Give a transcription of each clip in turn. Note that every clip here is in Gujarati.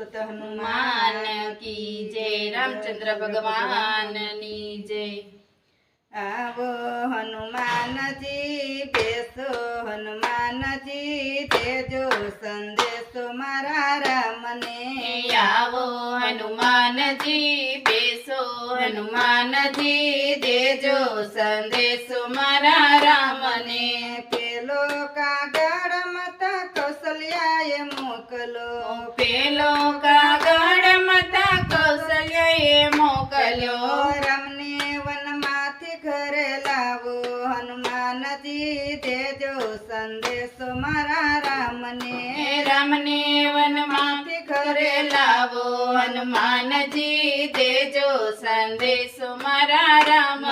સુત હનુમાન માન કી જય રામચંદ્ર ભગવાનની જય. આવો હનુમાનજી બેસો હનુમાનજી તેજો સંદેશો મારા રામને. આવો હનુમાનજી બેસો હનુમાનજી દેજો સંદેશો મારા રામને. પેલો કાગળ મતા કૌશલ્યએ મોકલ્યો. રામને વનમાંથી ઘરે લાવો હનુમાનજી દેજો સંદેશો મારા રામને. રામને વનમાંથી ઘરે લાવો હનુમાનજી દેજો સંદેશો મારા રામને.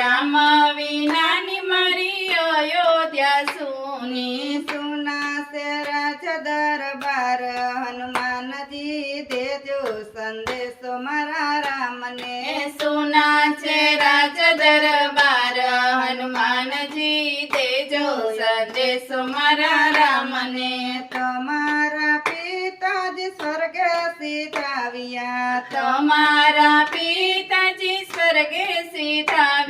રામ વિનાની મારી અયોધ્યા સુની સુના સે રાજ દરબાર હનુમાનજી દેજો સંદેશો મારા રામને. સુના છે રાજ દરબાર હનુમાનજી દેજો સંદેશો મારા રામને. તમારા પિતાજી સ્વર્ગે સીતાવ્યા. તમારા પિતાજી સ્વર્ગે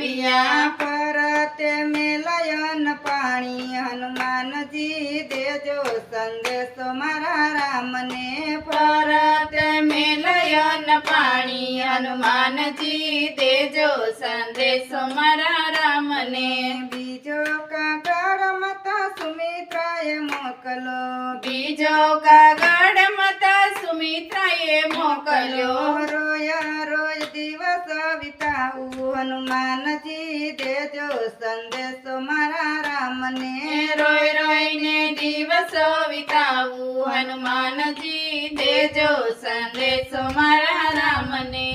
સીધાવ્યા પરત મેલયન પાણી હનુમાનજી દેજો સંદેશો મારા રામને પરત મેલયન પાણી હનુમાનજી દેજો સંદેશો મારા રામને. બીજો કાગળ મતા સુમિત્રાએ મોકલો. બીજો કાગળ મતા સુમિત્રાએ મોકલો. રોયા હનુમાનજી દેજો સંદેશો મારા રામને. રોય રોઈને દિવસો વિતાવું. હનુમાનજી દેજો સંદેશો મારા રામને.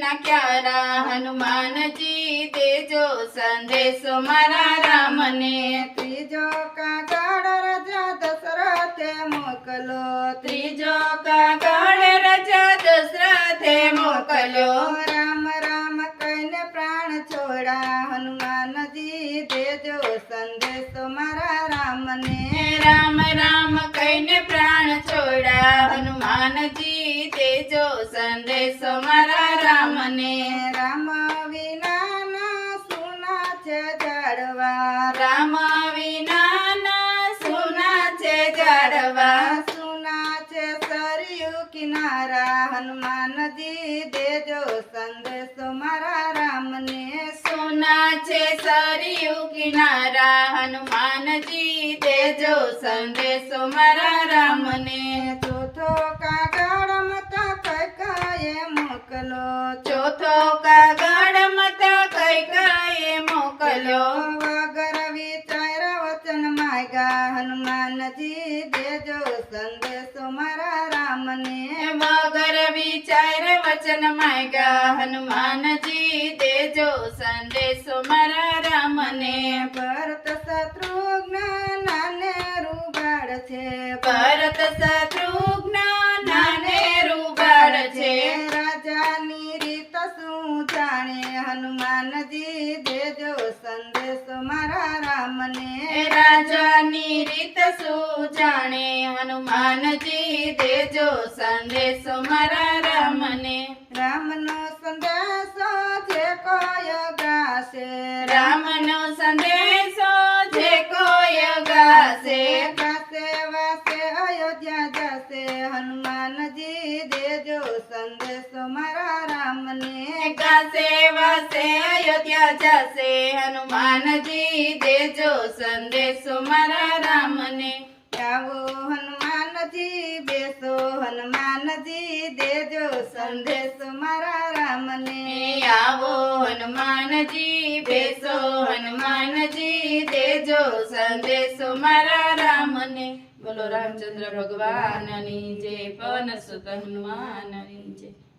ના ક્યારા હનુમાનજી દેજો સંદેશો મારા રામને. ત્રીજો કાગળ રજા દશરથે મોકલો. ત્રીજો કાગળ રજા દશરથે મોકલો. રામ રામ કહીને પ્રાણ છોડા. હનુમાનજી દેજો સંદેશો મારા રામને. રામ રામ કહીને પ્રાણ છોડા. હનુમાનજી દેજો સંદેશો મારા રામને રામ વિનાના સુના છે ઝાડવા રામ વિનાના સુના છે જાડવા. સુના છે સરયુ કિનારા. હનુમાનજી દેજો સંદેશો મારા રામને. સુના છે સરયુ કિનારા. હનુમાનજી દેજો સંદેશો મારા રામને. ચોથો કાગા મોકલો. ચોથો કાગળ મત કઈ કઈ મોકલ્યો વગર વિચાર વચન માયગા હનુમાનજી દેજો સંદેશો મારા રામને. વગર વિચાર વચન માયગા હનુમાનજી દેજો સંદેશો મારા રામને. ભરત શત્રુઘ્ન હનુમાનજી દેજો સંદેશો મારા રામને. રાજાની રીત શું જાણે? હનુમાનજી દેજો સંદેશો મારા રામને. વાસે અયોધ્યા જશે. હનુમાનજી દેજો સંદેશો મારા રામને આવો હનુમાનજી, બેસો. હનુમાનજી દેજો સંદેશો મારા રામને આવો હનુમાનજી, બેસો. હનુમાનજી દેજો સંદેશો મારા રામને બોલો, રામચંદ્ર ભગવાનની જય. પવન સુત હનુમાનની જય.